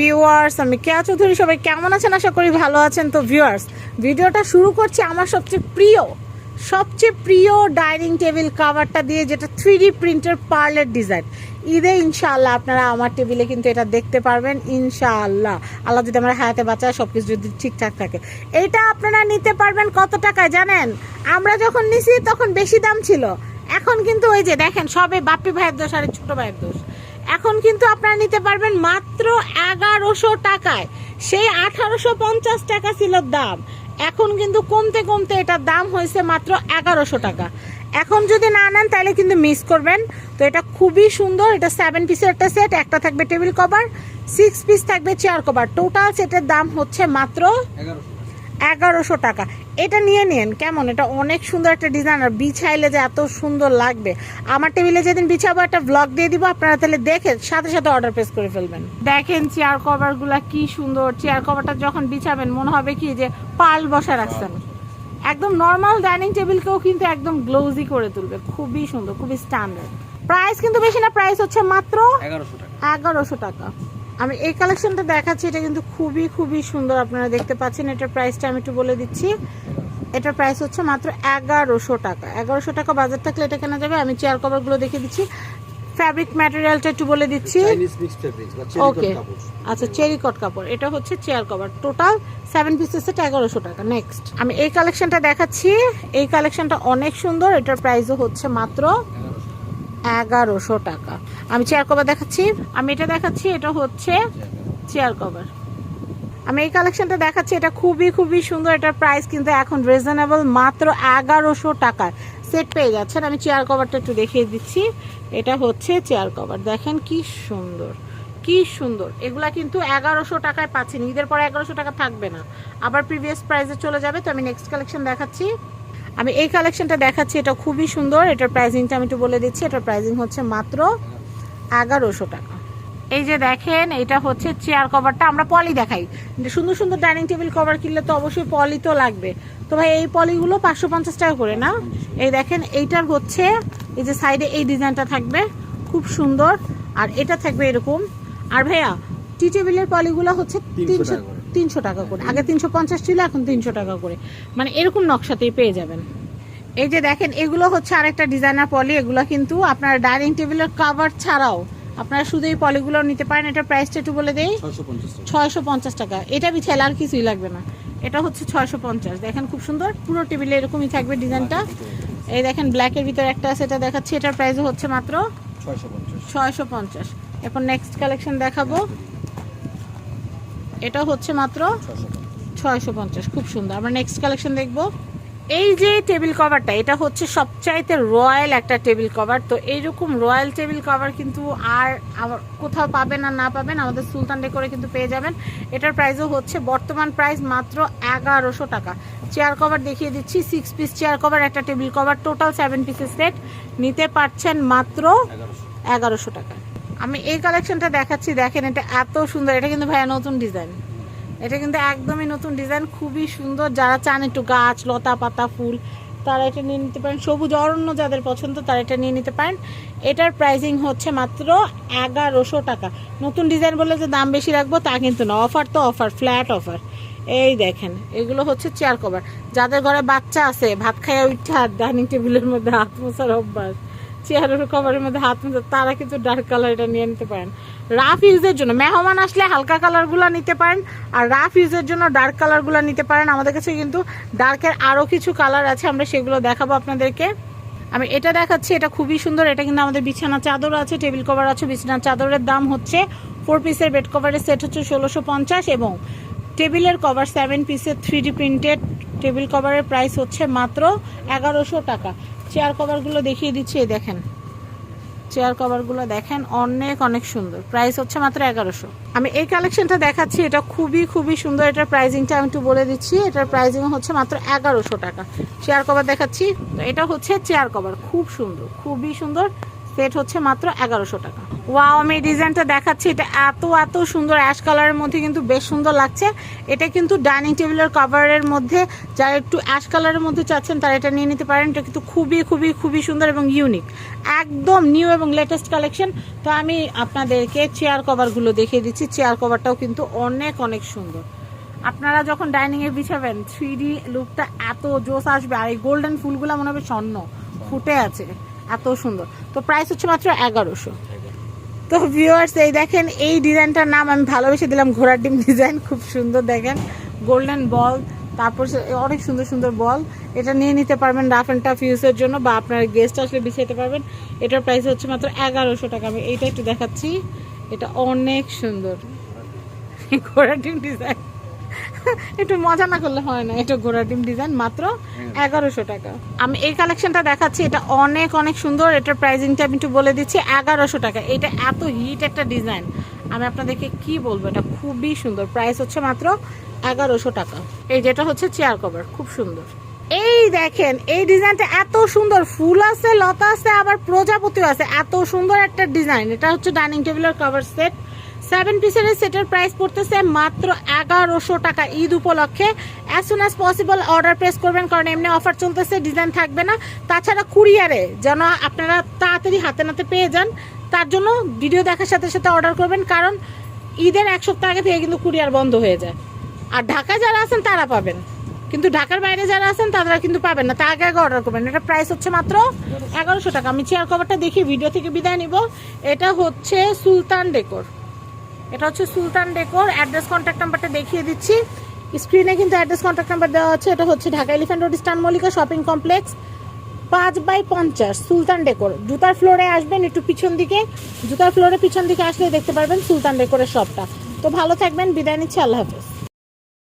Viewers আমি কেয়া চৌধুরী। সবাই কেমন আছেন? আশা করি ভালো আছেন। তো ভিউয়ার্স ভিডিওটা শুরু করছি আমার সবচেয়ে প্রিয় সবচেয়ে প্রিয় ডাইনিং টেবিল কাভারটা দিয়ে, যেটা থ্রি ডি প্রিন্টের পার্লের ডিজাইন ঈদে ইনশাআল্লাহ আপনারা আমার টেবিলে কিন্তু এটা দেখতে পারবেন। ইনশাআল্লাহ। আল্লাহ যদি আমার হায়াতে বাঁচায় সব কিছু যদি ঠিকঠাক থাকে। এটা আপনারা নিতে পারবেন কত টাকায় জানেন? আমরা যখন নিছি, তখন বেশি দাম ছিল। এখন কিন্তু ওই যে দেখেন, সবে বাপ্পি ভাইয়ের দোষ আর ছোট ভাইয়ের দোষ। এখন কিন্তু আপনারা নিতে পারবেন মাত্র এগারোশো টাকায়। সেই আঠারোশো পঞ্চাশ টাকা ছিল দাম। এখন কিন্তু কমতে কমতে এটার দাম হয়েছে মাত্র এগারোশো টাকা। এখন যদি না নেন, তাহলে কিন্তু মিস করবেন। তো এটা খুবই সুন্দর, এটা সেভেন পিসের একটা সেট একটা থাকবে টেবিল কভার সিক্স পিস থাকবে চেয়ার কভার টোটাল সেটের দাম হচ্ছে মাত্র টাকা। এটা নিয়ে নিন কেমন? এটা অনেক সুন্দর একটা ডিজাইন আর বিছাইলে যে এত সুন্দর লাগবে। আমার টেবিলে যেদিন বিছাবো একটা ব্লগ দিয়ে দিব আপনারা তাহলে দেখে সাথে সাথে অর্ডার প্লেস করে ফেলবেন। দেখেন চেয়ার কভারগুলা কি সুন্দর। চেয়ার কভারটা যখন বিছাবেন মনে হবে কি যে পাল বসা রাখছেন। একদম নর্মাল ডাইনিং টেবিলকেও কিন্তু একদম গ্লোজি করে তুলবে। খুবই সুন্দর খুবই স্ট্যান্ডার্ড প্রাইস কিন্তু বেশি না প্রাইস হচ্ছে মাত্র এগারোশো টাকা। এগারোশো টাকা। আমি এই কালেকশনটা দেখাচ্ছি এটা কিন্তু খুবই খুবই সুন্দর আপনারা দেখতে পাচ্ছেন। এটার প্রাইসটা আমি একটু বলে দিচ্ছি। এটার প্রাইস হচ্ছে মাত্র এগারোশো টাকা। এগারোশো টাকা বাজার থাকলে এটা কেনা যাবে? আমি চেয়ার কভারগুলো দেখে দিচ্ছি। ফ্যাব্রিক ম্যাটেরিয়ালটা একটু বলে দিচ্ছি। ওকে আচ্ছা চেরি কট কাপড় এটা হচ্ছে chair cover total seven pieces এগারোশো টাকা। নেক্সট আমি এই কালেকশনটা দেখাচ্ছি। এই কালেকশনটা অনেক সুন্দর। এটার প্রাইসও হচ্ছে মাত্র এগারোশো টাকা। আমি চেয়ার কভার দেখাচ্ছি? আমি এটা দেখাচ্ছি, এটা হচ্ছে চেয়ার কভার আমি এই কালেকশনটা দেখাচ্ছি, এটা খুবই খুবই সুন্দর, এটার প্রাইস কিন্তু এখন রিজনেবল মাত্র এগারোশো টাকায়। সেট পেয়ে যাচ্ছেন, আমি চেয়ার কভারটা একটু দেখিয়ে দিচ্ছি। এটা হচ্ছে চেয়ার কভার দেখেন কি সুন্দর কি সুন্দর। এগুলা কিন্তু এগারোশো টাকায় পাচ্ছেন, ঈদের পরে এগারোশো টাকা থাকবে না। আবার প্রিভিয়াস প্রাইসে চলে যাবে, তো আমি নেক্সট কালেকশন দেখাচ্ছি। আমি এই কালেকশনটা দেখাচ্ছি, এটা খুবই সুন্দর। এটার প্রাইজিংটা আমি একটু বলে দিচ্ছি। এটার প্রাইজিং হচ্ছে মাত্র এগারোশো টাকা। এই যে দেখেন, এটা হচ্ছে চেয়ার কভারটা আমরা পলি দেখাই। সুন্দর সুন্দর ডাইনিং টেবিল কভার কিনলে তো অবশ্যই পলি তো লাগবে। তো ভাই, এই পলিগুলো পাঁচশো পঞ্চাশ টাকা করে না? এই দেখেন, এইটার হচ্ছে, এই যে সাইডে এই ডিজাইনটা থাকবে। খুব সুন্দর। আর এটা থাকবে এরকম। আর ভাইয়া টি টেবিলের পলিগুলো হচ্ছে তিনশো। তিনশো টাকা করে। আগে তিনশো পঞ্চাশ ছিল এখন তিনশো টাকা করে। মানে এরকম নকশাতেই পেয়ে যাবেন। এই যে দেখেন এগুলো হচ্ছে আরেকটা ডিজাইনার পলি এগুলো কিন্তু আপনার ডাইনিং টেবিলের কাভার ছাড়াও আপনারা শুধু এই পলিগুলো নিতে পারেন। এটা প্রাইসটা একটু বলে দেই। ছয়শো পঞ্চাশ টাকা। এটা বিছাইলে আর কিছুই লাগবে না। এটা হচ্ছে ছয়শো পঞ্চাশ। দেখেন খুব সুন্দর পুরো টেবিলে এরকমই থাকবে ডিজাইনটা এই দেখেন ব্ল্যাকের ভিতরে একটা আছে এটা দেখাচ্ছি। এটার প্রাইসও হচ্ছে মাত্র ছয়শো পঞ্চাশ। ছয়শো পঞ্চাশ। এখন নেক্সট কালেকশন দেখাবো। এটা হচ্ছে মাত্র ছয়শো পঞ্চাশ খুব সুন্দর। আমরা নেক্সট কালেকশন দেখব। এই যে টেবিল কভারটা এটা হচ্ছে সবচাইতে রয়্যাল একটা টেবিল কভার তো এইরকম রয়্যাল টেবিল কভার কিন্তু আর আমার কোথাও পাবেন আর না পাবেন আমাদের সুলতান ডেকোরে কিন্তু পেয়ে যাবেন। এটার প্রাইসও হচ্ছে বর্তমান প্রাইস মাত্র এগারোশো টাকা। চেয়ার কভার দেখিয়ে দিচ্ছি সিক্স পিস চেয়ার কভার একটা টেবিল কভার টোটাল সেভেন পিসের সেট নিতে পারছেন মাত্র এগারোশো। এগারোশো টাকা। আমি এই কালেকশনটা দেখাচ্ছি, দেখেন এটা এত সুন্দর, এটা কিন্তু ভাইয়া নতুন ডিজাইন এটা কিন্তু একদমই নতুন ডিজাইন খুবই সুন্দর। যারা চান একটু গাছ, লতা পাতা, ফুল, তারা এটা নিয়ে নিতে পারেন। সবুজ, অরণ্য যাদের পছন্দ, তারা এটা নিয়ে নিতে পারেন। এটার প্রাইসিং হচ্ছে মাত্র এগারোশো টাকা। নতুন ডিজাইন বলে যে দাম বেশি রাখব, তা কিন্তু না। অফার তো অফার ফ্ল্যাট অফার এই দেখেন, এগুলো হচ্ছে চেয়ার কভার যাদের ঘরে বাচ্চা আছে, ভাত খাইয়া উঠা ডাইনিং টেবিলের মধ্যে হাত মোছার অভ্যাস। চেয়ারের কভারের মধ্যে হাত মুছে, তারা কিন্তু ডার্ক কালার এটা নিয়ে নিতে পারেন। রাফ ইউজের জন্য মেহমান আসলে হালকা কালারগুলো নিতে পারেন, আর রাফ ইউজের জন্য ডার্ক কালারগুলো নিতে পারেন। আমাদের কাছে কিন্তু ডার্কের আরও কিছু কালার আছে, আমরা সেগুলো দেখাবো আপনাদেরকে। আমি এটা দেখাচ্ছি, এটা খুবই সুন্দর, এটা কিন্তু আমাদের বিছানা চাদর আছে টেবিল কভার আছে, বিছানা চাদরের দাম হচ্ছে ফোর পিসের বেড কভারের সেট হচ্ছে ষোলোশো পঞ্চাশ এবং টেবিলের কভার সেভেন পিসের থ্রি প্রিন্টেড টেবিল কভারের প্রাইস হচ্ছে মাত্র এগারোশো টাকা। চেয়ার কভারগুলো দেখিয়ে দিচ্ছি দেখেন। চেয়ার কভারগুলো দেখেন, অনেক অনেক সুন্দর। প্রাইস হচ্ছে মাত্র এগারোশো। আমি এই কালেকশনটা দেখাচ্ছি, এটা খুবই খুবই সুন্দর। এটার প্রাইজিংটা আমি একটু বলে দিচ্ছি, এটার প্রাইজিং হচ্ছে মাত্র এগারোশো টাকা। চেয়ার কভার দেখাচ্ছি, তো এটা হচ্ছে চেয়ার কভার খুব সুন্দর, খুবই সুন্দর। সেট হচ্ছে মাত্র এগারোশো টাকা। ওয়াও আমি ডিজাইনটা দেখাচ্ছি। এটা এত এত সুন্দর অ্যাশ কালারের মধ্যে কিন্তু বেশ সুন্দর লাগছে। এটা কিন্তু ডাইনিং টেবিলের কভারের মধ্যে যারা একটু অ্যাশ কালারের মধ্যে চাচ্ছেন, তারা এটা নিয়ে নিতে পারেন। এটা কিন্তু খুবই খুবই খুবই সুন্দর এবং ইউনিক একদম নিউ এবং লেটেস্ট কালেকশন তো আমি আপনাদেরকে চেয়ার কভারগুলো দেখিয়ে দিচ্ছি। চেয়ার কভারটাও কিন্তু অনেক অনেক সুন্দর। আপনারা যখন ডাইনিং এ বিছাবেন থ্রি লুকটা এত জোস আসবে। আর এই গোল্ডেন ফুলগুলো মনে হবে স্বর্ণ। ফুটে আছে। এত সুন্দর। তো প্রাইস হচ্ছে মাত্র এগারোশো। তো ভিউয়ার্স এই দেখেন, এই ডিজাইনটার নাম আমি ভালোবেসে দিলাম, ঘোড়ার ডিম ডিজাইন খুব সুন্দর দেখেন। গোল্ডেন বল তারপর অনেক সুন্দর সুন্দর বল এটা নিয়ে নিতে পারবেন রাফ অ্যান্ড টাফ ইউজের জন্য, বা আপনার গেস্ট আসলে বিছাইতে পারবেন। এটার প্রাইস হচ্ছে মাত্র এগারোশো টাকা। আমি এইটা একটু দেখাচ্ছি। এটা অনেক সুন্দর। ঘোড়ার ডিম ডিজাইন একটু মজা না করলে হয় না। এটা ঘোড়ার ডিম ডিজাইন মাত্র এগারোশো টাকা। আমি এই কালেকশনটা দেখাচ্ছি এটা অনেক অনেক সুন্দর। এটার প্রাইজিংটা আমি একটু বলে দিচ্ছি এগারোশো টাকা। এটা এত হিট একটা ডিজাইন আমি আপনাদেরকে কি বলব এটা খুবই সুন্দর। প্রাইস হচ্ছে মাত্র এগারোশো টাকা। এই যেটা হচ্ছে চেয়ার কভার খুব সুন্দর। এই দেখেন এই ডিজাইনটা এত সুন্দর। ফুল আছে লতা আছে আবার প্রজাপতিও আছে। এত সুন্দর একটা ডিজাইন এটা হচ্ছে ডাইনিং টেবিলের কভার সেট সেভেন পিসের সেটের প্রাইস পড়তেছে মাত্র এগারোশো টাকা ঈদ উপলক্ষে। As soon as possible order press করবেন, কারণ এমনি অফার চলতেছে ডিজাইন থাকবে না। তাছাড়া কুরিয়ারে যেন আপনারা তাড়াতাড়ি হাতে নাতে পেয়ে যান, তার জন্য ভিডিও দেখার সাথে সাথে অর্ডার করবেন, কারণ ঈদের এক সপ্তাহ আগে থেকে কিন্তু কুরিয়ার বন্ধ হয়ে যায়। আর ঢাকায় যারা আছেন, তারা পাবেন। কিন্তু ঢাকার বাইরে যারা আছেন, তারা কিন্তু পাবেন না। তার আগে আগে অর্ডার করবেন। এটা প্রাইস হচ্ছে মাত্র এগারোশো টাকা। আমি চেয়ার কভারটা দেখি ভিডিও থেকে বিদায় নিব। এটা হচ্ছে সুলতান ডেকোর এটা হচ্ছে সুলতান ডেকোর অ্যাড্রেস কন্ট্যাক্ট নাম্বারটা দেখিয়ে দিচ্ছি। স্ক্রিনে কিন্তু অ্যাড্রেস কন্ট্যাক্ট নাম্বার দেওয়া আছে, এটা হচ্ছে ঢাকা এলিফ্যান্ট রোড স্টান মল্লিকা শপিং কমপ্লেক্স, পাঁচ বাই পঞ্চাশ, সুলতান ডেকোর। জুতার ফ্লোরে আসবেন একটু পিছন দিকে, জুতার ফ্লোরে পিছন দিকে আসলে দেখতে পারবেন সুলতান ডেকোরের শপটা। তো ভালো থাকবেন, বিদায় নিচ্ছি, আল্লাহ হাফেজ।